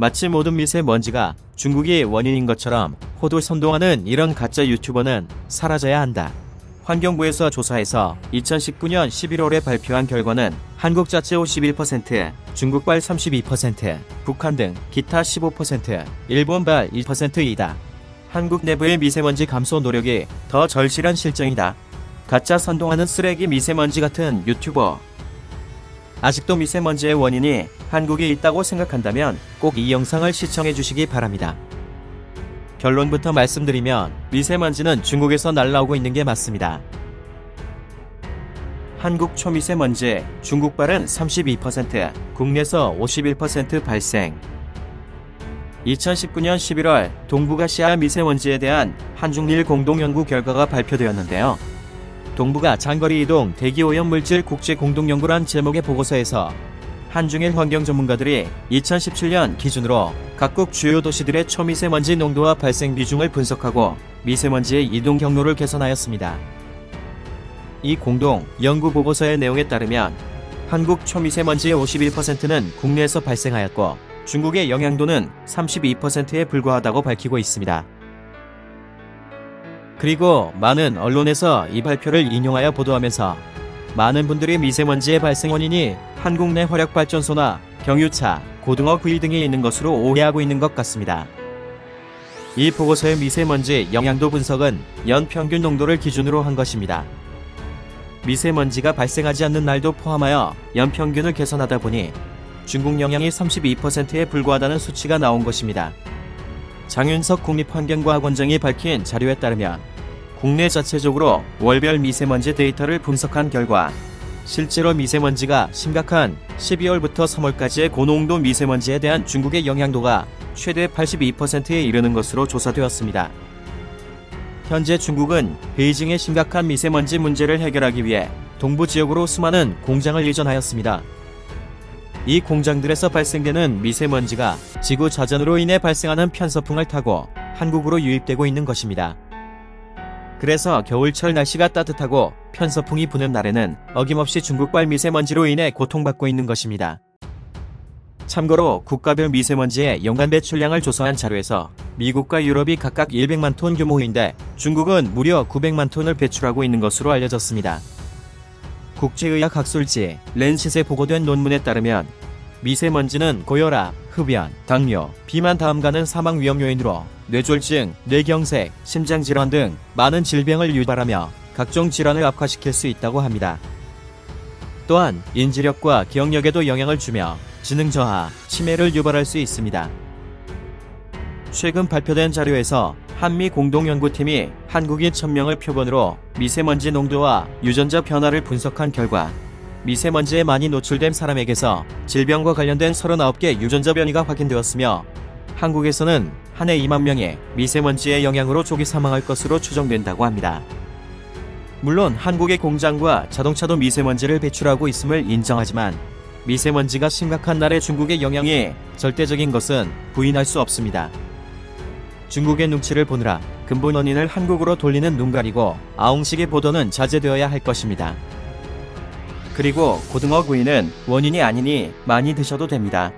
마치 모든 미세먼지가 중국이 원인인 것처럼 호도 선동하는 이런 가짜 유튜버는 사라져야 한다. 환경부에서 조사해서 2019년 11월에 발표한 결과는 한국 자체 51%, 중국발 32%, 북한 등 기타 15%, 일본발 2%이다. 한국 내부의 미세먼지 감소 노력이 더 절실한 실정이다. 가짜 선동하는 쓰레기 미세먼지 같은 유튜버. 아직도 미세먼지의 원인이 한국에 있다고 생각한다면 꼭 이 영상을 시청해 주시기 바랍니다. 결론부터 말씀드리면 미세먼지는 중국에서 날라오고 있는 게 맞습니다. 한국 초미세먼지 중국 발은 32%, 국내에서 51% 발생. 2019년 11월 동북아시아 미세먼지에 대한 한중일 공동연구 결과가 발표되었는데요. 동북아 장거리 이동 대기 오염 물질 국제 공동연구란 제목의 보고서에서 한중일 환경 전문가들이 2017년 기준으로 각국 주요 도시들의 초미세먼지 농도와 발생 비중을 분석하고 미세먼지의 이동 경로를 개선하였습니다. 이 공동 연구 보고서의 내용에 따르면 한국 초미세먼지의 51%는 국내에서 발생하였고 중국의 영향도는 32%에 불과하다고 밝히고 있습니다. 그리고 많은 언론에서 이 발표를 인용하여 보도하면서 많은 분들이 미세먼지의 발생 원인이 한국 내 화력 발전소나 경유차, 고등어 구이 등에 있는 것으로 오해하고 있는 것 같습니다. 이 보고서의 미세먼지 영향도 분석은 연 평균 농도를 기준으로 한 것입니다. 미세먼지가 발생하지 않는 날도 포함하여 연 평균을 계산하다 보니 중국 영향이 32%에 불과하다는 수치가 나온 것입니다. 장윤석 국립환경과학원장이 밝힌 자료에 따르면 국내 자체적으로 월별 미세먼지 데이터를 분석한 결과 실제로 미세먼지가 심각한 12월부터 3월까지의 고농도 미세먼지에 대한 중국의 영향도가 최대 82%에 이르는 것으로 조사되었습니다. 현재 중국은 베이징의 심각한 미세먼지 문제를 해결하기 위해 동부 지역으로 수많은 공장을 이전하였습니다. 이 공장들에서 발생되는 미세먼지가 지구 자전으로 인해 발생하는 편서풍을 타고 한국으로 유입되고 있는 것입니다. 그래서 겨울철 날씨가 따뜻하고 편서풍이 부는 날에는 어김없이 중국발 미세먼지로 인해 고통받고 있는 것입니다. 참고로 국가별 미세먼지의 연간 배출량을 조사한 자료에서 미국과 유럽이 각각 100만 톤 규모인데 중국은 무려 900만 톤을 배출하고 있는 것으로 알려졌습니다. 국제의학 학술지 렌시스에 보고된 논문에 따르면 미세먼지는 고혈압, 흡연, 당뇨, 비만 다음 가는 사망 위험 요인으로 뇌졸중, 뇌경색, 심장 질환 등 많은 질병을 유발하며 각종 질환을 악화시킬 수 있다고 합니다. 또한 인지력과 기억력에도 영향을 주며 지능 저하, 치매를 유발할 수 있습니다. 최근 발표된 자료에서 한미 공동연구팀이 한국인 1000명을 표본으로 미세먼지 농도와 유전자 변화를 분석한 결과 미세먼지에 많이 노출된 사람에게서 질병과 관련된 39개 유전자 변이가 확인되었으며 한국에서는 한 해 2만 명이 미세먼지의 영향으로 조기 사망할 것으로 추정된다고 합니다. 물론 한국의 공장과 자동차도 미세먼지를 배출하고 있음을 인정하지만 미세먼지가 심각한 나라의 중국의 영향이 절대적인 것은 부인할 수 없습니다. 중국의 눈치를 보느라 근본 원인을 한국으로 돌리는 눈 가리고 아웅식의 보도는 자제되어야 할 것입니다. 그리고 고등어 구이는 원인이 아니니 많이 드셔도 됩니다.